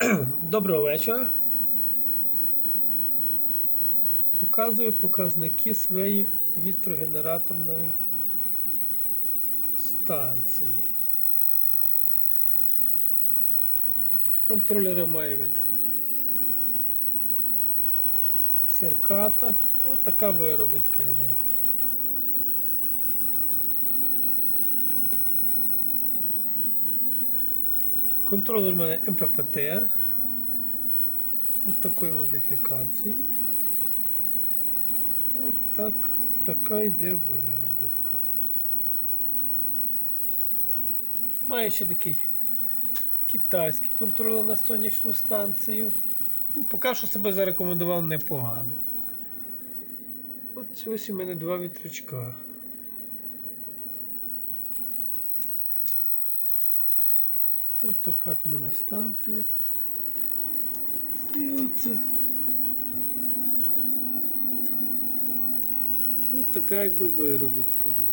Доброго вечора. Показую показники своєї вітрогенераторної станції. Контролери маю від Сірката. Ось така виробітка йде. Контролер у мене МППТ. От такої модифікації. От так, така йде виробітка. Має ще такий китайський контролер на сонячну станцію. Ну, поки що себе зарекомендував непогано. От ось у мене два вітрячка. Така от мене станція. І оце. От така якби виробітка йде.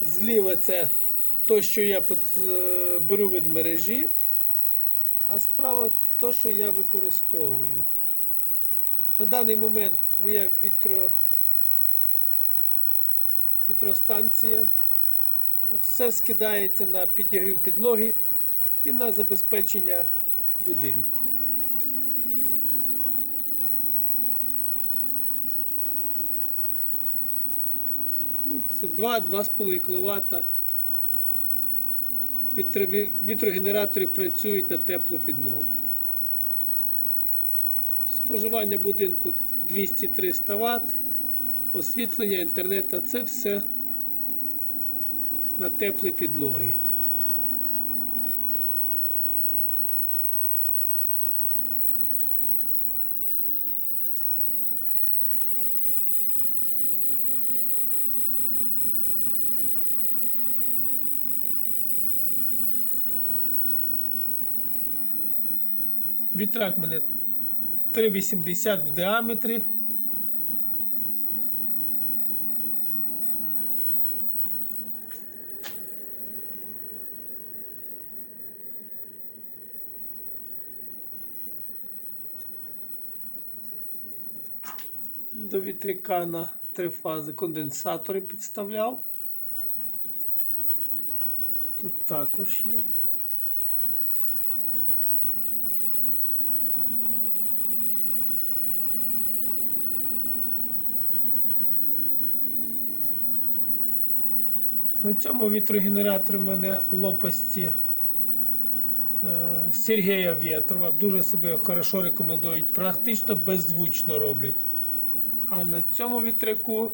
Зліва це то, що я беру від мережі, а справа то, що я використовую. На даний момент моя вітро... вітростанція все скидається на підігрів підлоги і на забезпечення будинку. Це 2-2,5 кВт. Вітро- Вітрогенератори працюють на теплу підлогу. Споживання будинку 200-300 Вт. Освітлення, інтернет, це все на теплі підлоги. Вітрак у мене 3,80 в діаметрі. До вітряка на три фази конденсатори підставляв. Тут також є. На цьому вітрогенераторі у мене лопасті е, Сергія Вєтрова. Дуже себе хорошо рекомендують. Практично беззвучно роблять. А на цьому вітряку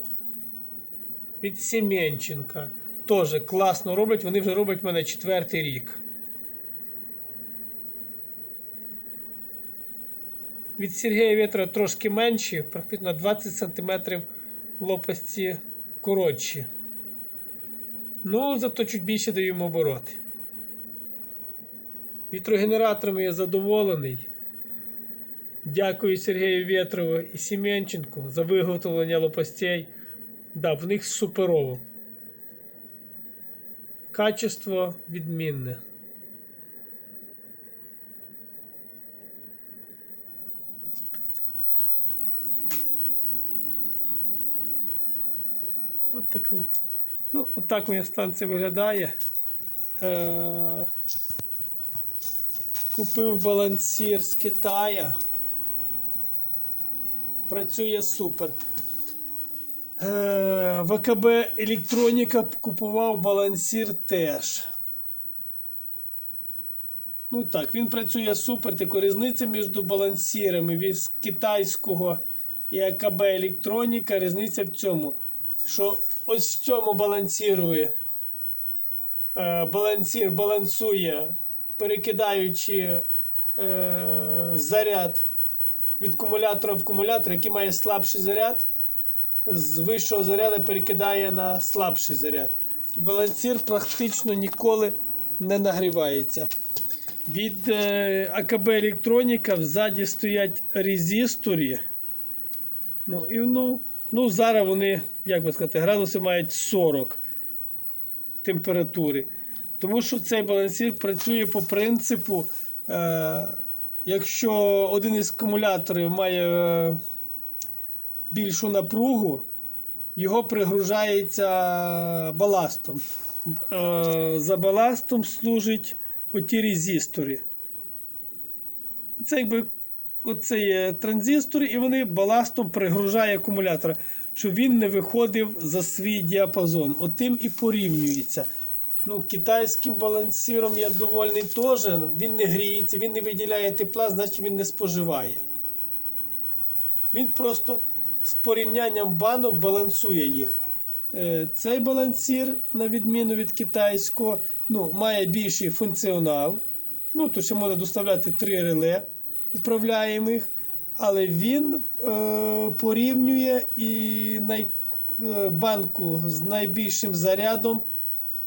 від Семенченка теж класно роблять. Вони вже роблять в мене четвертий рік. Від Сергія Вєтрова трошки менші, практично 20 см лопасті коротші. Ну, зато чуть більше йому обороти. Вітрогенераторами я задоволений. Дякую Сергію Вєтрову і Сім'янченку за виготовлення лопастей. Да, в них суперово. Качество відмінне. От так. Ну, отак моя станція виглядає. Е- Купив балансір з Китая. Працює супер. Е, ВКБ Електроніка купував балансір теж. Ну так, він працює супер. Тако різниця між балансірами від китайського і АКБ Електроніка. Різниця в цьому, що ось в цьому балансірує. Е, балансір балансує, перекидаючи е, заряд від акумулятора в акумулятор, який має слабший заряд, з вищого заряду перекидає на слабший заряд. Балансір практично ніколи не нагрівається. Від е, АКБ Електроніка взаді стоять резистори. Ну, і, ну, ну, зараз вони, як би сказати, градуси мають 40 температури. Тому що цей балансір працює по принципу, е, якщо один із акумуляторів має е, більшу напругу, його пригружається баластом. Е, за баластом служать оті резистори. Це якби оце є транзистори, і вони баластом пригружає акумулятор, щоб він не виходив за свій діапазон. Отим і порівнюється. Ну, китайським балансиром я довольний теж. Він не гріється, він не виділяє тепла, значить він не споживає. Він просто з порівнянням банок балансує їх. Е, Цей балансір, на відміну від китайського, ну, має більший функціонал. Ну, тут ще можна доставляти три реле управляємих, але він е, порівнює і най, е, банку з найбільшим зарядом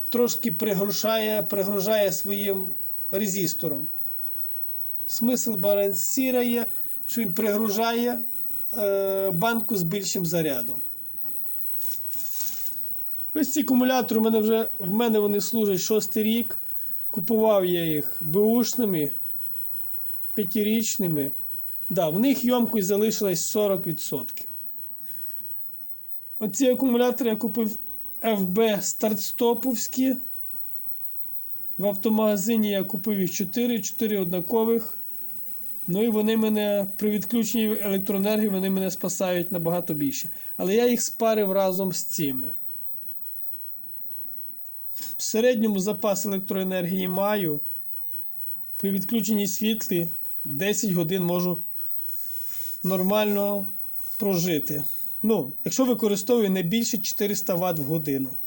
трошки пригружає, пригружає своїм резистором. Смисл балансіра є, що він пригружає е, банку з більшим зарядом. Ось ці акумулятори в мене вже в мене вони служать шостий рік. Купував я їх беушними, п'ятирічними. Да, в них йомкость залишилась 40%. Оці акумулятори я купив FB стартстоповські. В автомагазині я купив їх 4, 4 однакових. Ну і вони мене при відключенні електроенергії вони мене спасають набагато більше. Але я їх спарив разом з цими. В середньому запас електроенергії маю. При відключенні світлі 10 годин можу нормально прожити. Ну, якщо використовую не більше 400 Вт в годину.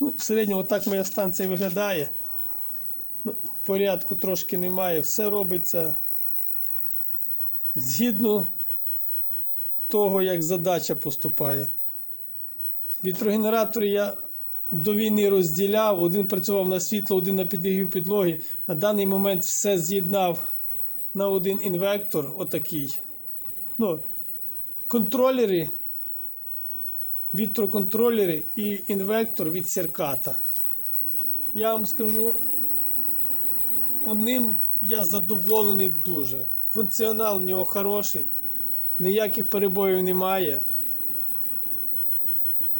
Ну, в середньому так моя станція виглядає. Ну, порядку трошки немає. Все робиться згідно того, як задача поступає. Вітрогенератори я до війни розділяв. Один працював на світло, один на підігрів підлоги. На даний момент все з'єднав на один інвектор. Отакий. Ну, контролери, вітроконтролери і інвектор від Серката. Я вам скажу, одним я задоволений дуже. Функціонал в нього хороший, ніяких перебоїв немає.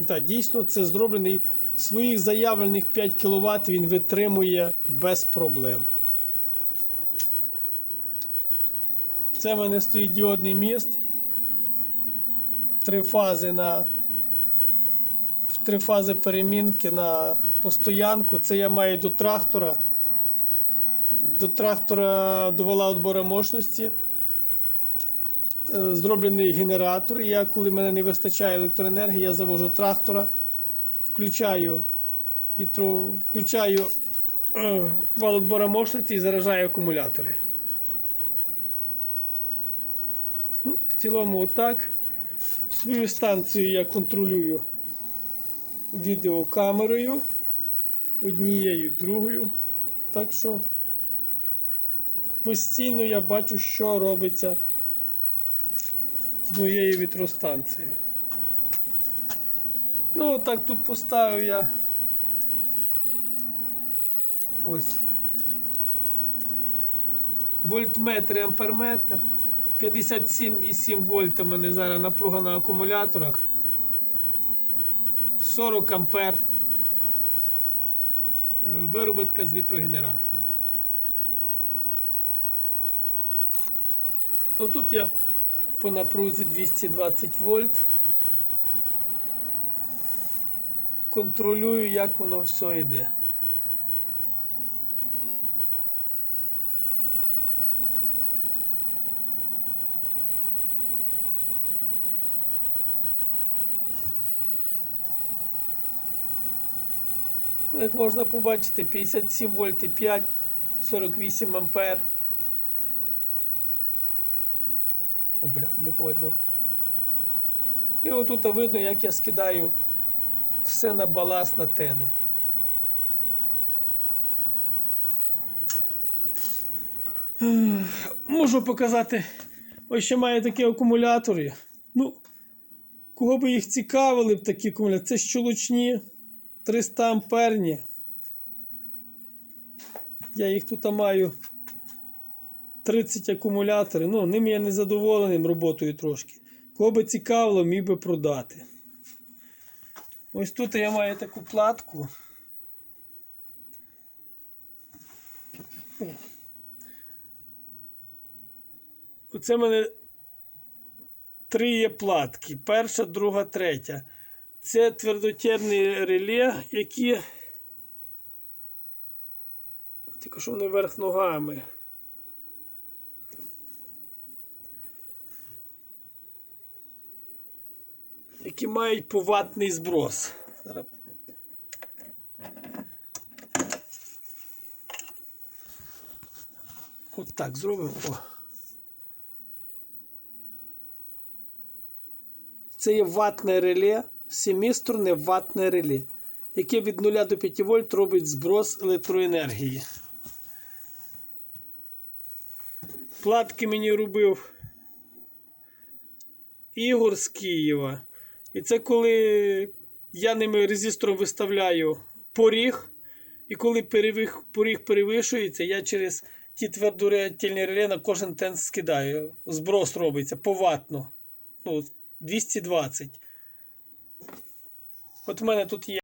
Так, дійсно, це зроблений своїх заявлених 5 кВт він витримує без проблем. Це в мене стоїть діодний міст. Три фази на три фази перемінки на постоянку. Це я маю до трактора. До трактора до вала відбору мощності. Е, Зроблений генератор. Я, коли мене не вистачає електроенергії, я завожу трактора, включаю вітру, включаю е, мощності і заражаю акумулятори. Ну, в цілому, отак. Свою станцію я контролюю відеокамерою однією, другою. Так що постійно я бачу, що робиться з моєю вітростанцією. Ну, так тут поставив я ось вольтметр і амперметр. 57,7 вольт у мене зараз напруга на акумуляторах. 40 ампер. Вироботка з вітрогенераторів. Отут я по напрузі 220 вольт. Контролюю, як воно все йде. Ну, Як можна побачити, 57 вольт і 5, 48 ампер. О, бляха, не побачив. І отут видно, як я скидаю все на баланс на тени. Можу показати Ось ще має такі акумулятори. Ну, кого би їх цікавили б такі акумулятори? Це щолочні 300 амперні. Я їх тут маю 30 акумуляторів. Ну, ним я не задоволений роботою трошки. Кого би цікавило, міг би продати. Ось тут я маю таку платку. Оце в мене три є платки. Перша, друга, третя. Це твердотєрні реле, які. Тільки що вони вверх ногами. Які мають поватний зброс. Зараз. От так зробимо. Це є ватне реле, семиструнне ватне реле, яке від 0 до 5 вольт робить зброс електроенергії. Платки мені робив Ігор з Києва. І це коли я ними резистором виставляю поріг, і коли перевих, поріг перевишується, я через ті твердорятельні реле на кожен тенс скидаю. Зброс робиться поватно. Ну, 220. От в мене тут є